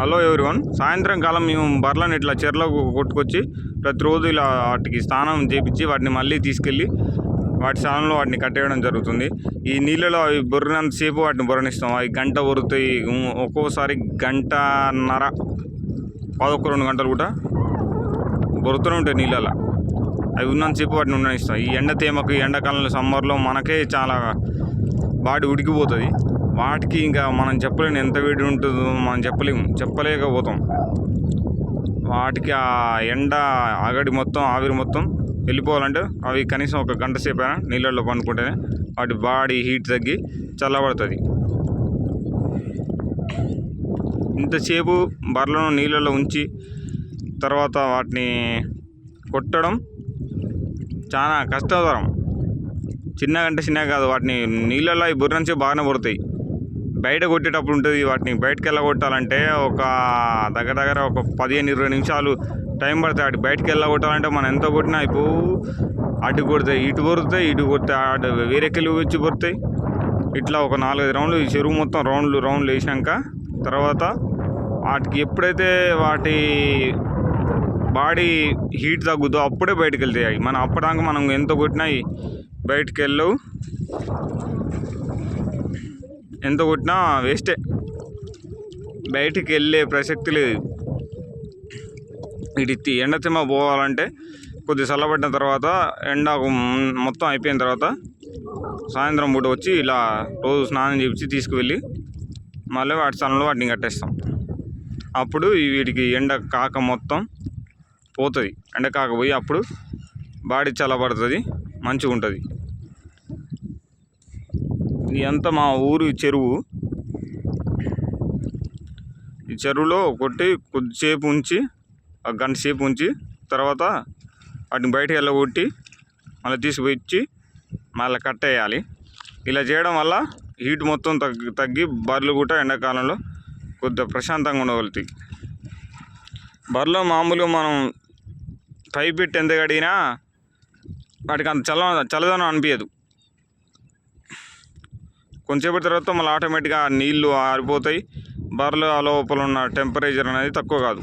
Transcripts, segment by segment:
Hello everyone సాయంత్రం కాలం మేము బర్లను ఇట్లా చెర్లకు కొట్టుకొచ్చి ప్రతిరోజు ఇలా వాటికి స్నానం చేపించి వాటిని మళ్ళీ తీసుకెళ్ళి వాటి స్థానంలో వాటిని కట్టేయడం జరుగుతుంది. ఈ నీళ్ళలో అవి బొర్రినంతసేపు వాటిని బొరనిస్తాం. అవి గంట బొరుతాయి. ఒక్కోసారి గంటన్నర పదొక్క రెండు గంటలు కూడా బొరుతూనే ఉంటాయి నీళ్ళలో. అవి ఉన్నంతసేపు వాటిని ఉండనిస్తాం. ఈ ఎండ తేమకు ఎండాకాలంలో సమ్మర్లో మనకే చాలా బాడీ ఉడికిపోతుంది. వాటికి ఇంకా మనం చెప్పలేము ఎంత వేడి ఉంటుందో మనం చెప్పలేము చెప్పలేకపోతాం. వాటికి ఆ ఎండ ఆగడి మొత్తం ఆవిరి మొత్తం వెళ్ళిపోవాలంటే అవి కనీసం ఒక గంట సేపు అయినా నీళ్ళల్లో పండుకుంటేనే వాటి బాడీ హీట్ తగ్గి చల్లబడుతుంది. ఇంతసేపు బర్రెలను నీళ్ళల్లో ఉంచి తర్వాత వాటిని కొట్టడం చాలా కష్టతరం. చిన్న అంటే చిన్నగా కాదు వాటిని నీళ్ళల్లో ఈ బుర్ర నుంచి బాగానే పుడతాయి. బయట కొట్టేటప్పుడు ఉంటుంది. వాటిని బయటకు వెళ్ళగొట్టాలంటే ఒక దగ్గర దగ్గర ఒక పదిహేను ఇరవై నిమిషాలు టైం పడుతుంది. అటు బయటకు వెళ్ళగొట్టాలంటే మనం ఎంత కొట్టినా ఇప్పుడు అటు కొడతాయి ఇటు కొరుతాయి ఇటు కొడతాయి అటు వేరేకెళ్ళి వచ్చి కొడతాయి. ఇట్లా ఒక నాలుగైదు రౌండ్లు ఈ చెరువు మొత్తం రౌండ్లు రౌండ్లు వేసినాక తర్వాత వాటికి ఎప్పుడైతే వాటి బాడీ హీట్ తగ్గుద్దో అప్పుడే బయటకు వెళ్తాయి. అవి మనం అప్పటిదాకా మనం ఎంత కొట్టినా బయటకు వెళ్ళవు. ఎంత కొట్టినా వేస్టే. బయటికి వెళ్ళే ప్రసక్తి లేదు. ఇటు ఎండ తిమ్మ పోవాలంటే కొద్ది చల్లబడిన తర్వాత ఎండ మొత్తం అయిపోయిన తర్వాత సాయంత్రం పూట వచ్చి ఇలా రోజు స్నానం చేపించి తీసుకువెళ్ళి మళ్ళీ వాటి స్థలంలో వాటిని కట్టేస్తాం. అప్పుడు వీటికి ఎండ కాక మొత్తం పోతుంది. ఎండ కాకపోయి అప్పుడు బాడీ చల్లబడుతుంది మంచిగా ఉంటుంది ఇదంతా మా ఊరు చెరువు. ఈ చెరువులో కొట్టి కొద్దిసేపు ఉంచి ఒక గంట సేపు ఉంచి తర్వాత వాటిని బయటకు వెళ్ళగొట్టి మళ్ళీ తీసుకొచ్చి మళ్ళీ కట్ వేయాలి ఇలా చేయడం వల్ల హీట్ మొత్తం తగ్గి తగ్గి బర్రెలు కూడా ఎండాకాలంలో కొద్దిగా ప్రశాంతంగా ఉండగలుగుతాయి. బర్రెలో మామూలుగా మనం పైప్ పెట్టి ఎంత కడిగినా వాటికి అంత చల్ల చల్లదనం అనిపించదు. కొంచెంసేపటి తర్వాత మళ్ళీ ఆటోమేటిక్గా నీళ్ళు ఆరిపోతాయి. బర్రెలు ఆ లోపల ఉన్న టెంపరేచర్ అనేది తక్కువ కాదు.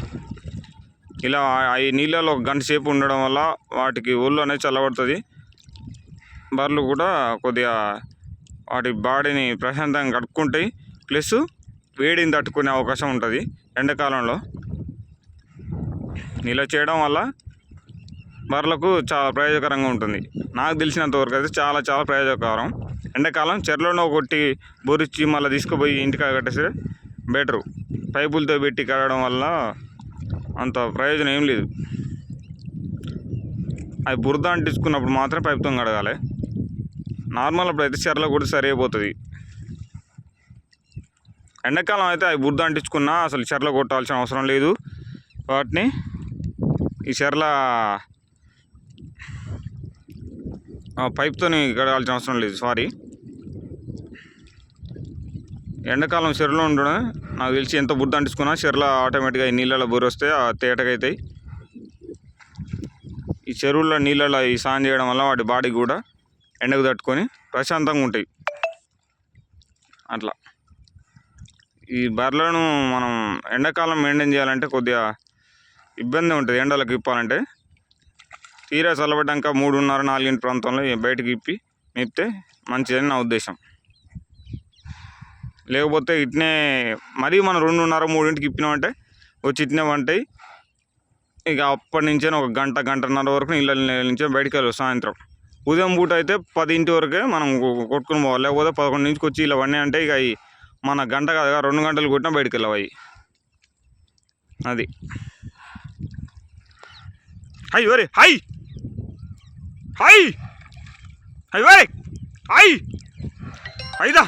ఇలా ఈ నీళ్ళలో ఒక గంట సేపు ఉండడం వల్ల వాటికి ఒళ్ళు అనేది చల్లబడుతుంది. బర్రెలు కూడా కొద్దిగా వాటి బాడీని ప్రశాంతంగా కట్టుకుంటాయి ప్లస్ వేడిని తట్టుకునే అవకాశం ఉంటుంది ఎండాకాలంలో. ఇలా చేయడం వల్ల బర్రెలకు చాలా ప్రయోజకరంగా ఉంటుంది. నాకు తెలిసినంతవరకు అయితే చాలా చాలా ప్రయోజకరం ఎండాకాలం చెరలోనో కొట్టి బొరిచ్చి మళ్ళీ తీసుకుపోయి ఇంటికి కట్టేస్తే బెటరు. పైపులతో పెట్టి కడగడం వల్ల అంత ప్రయోజనం ఏం లేదు. అవి బురద అంటించుకున్నప్పుడు మాత్రం పైపుతో కడగాలి. నార్మల్ అప్పుడు అయితే చెరలో కూడా సరి అయిపోతుంది ఎండాకాలం అయితే అవి బురద అంటించుకున్నా అసలు చెరలో కొట్టాల్సిన అవసరం లేదు. వాటిని ఈ చెర్ల పైప్తో కడగాల్సిన అవసరం లేదు. సారీ. ఎండాకాలం చెరువులో ఉండడం. నాకు తెలిసి ఎంత బుద్ధ అంటించుకున్నా చెరువుల ఆటోమేటిక్గా ఈ నీళ్ళలో బుర్ర వస్తే ఆ తేటకైతాయి. ఈ చెరువుల్లో నీళ్ళలో ఈ స్నానం చేయడం వల్ల వాటి బాడీ కూడా ఎండకు తట్టుకొని ప్రశాంతంగా ఉంటాయి. అట్లా. ఈ బర్రెలను మనం ఎండాకాలం మెయింటైన్ చేయాలంటే కొద్దిగా ఇబ్బంది ఉంటుంది. ఎండలకు ఇప్పాలంటే తీరా చల్లబడ్డాక మూడున్నర నాలుగింటి ప్రాంతంలో బయటకు ఇప్పి మేపితే మంచిదని నా ఉద్దేశం. లేకపోతే ఇట్నే మరీ మనం రెండున్నర మూడింటికి ఇప్పినామంటే వచ్చి ఇట్నే పంటాయి. ఇక అప్పటి నుంచే ఒక గంట గంటన్నర వరకు నీళ్ళ నుంచే బయటకు వెళ్ళాలి సాయంత్రం. ఉదయం పూట అయితే పదింటి వరకే మనం కొట్టుకుని పోవాలి. లేకపోతే పదకొండు నుంచి వచ్చి ఇలా పడినాయి అంటే ఇక అవి మన గంట కాదు రెండు గంటలు కొట్టినా బయటకు వెళ్ళవు అవి అది. హై వరే హై! హై! హై వరే హై! హైదా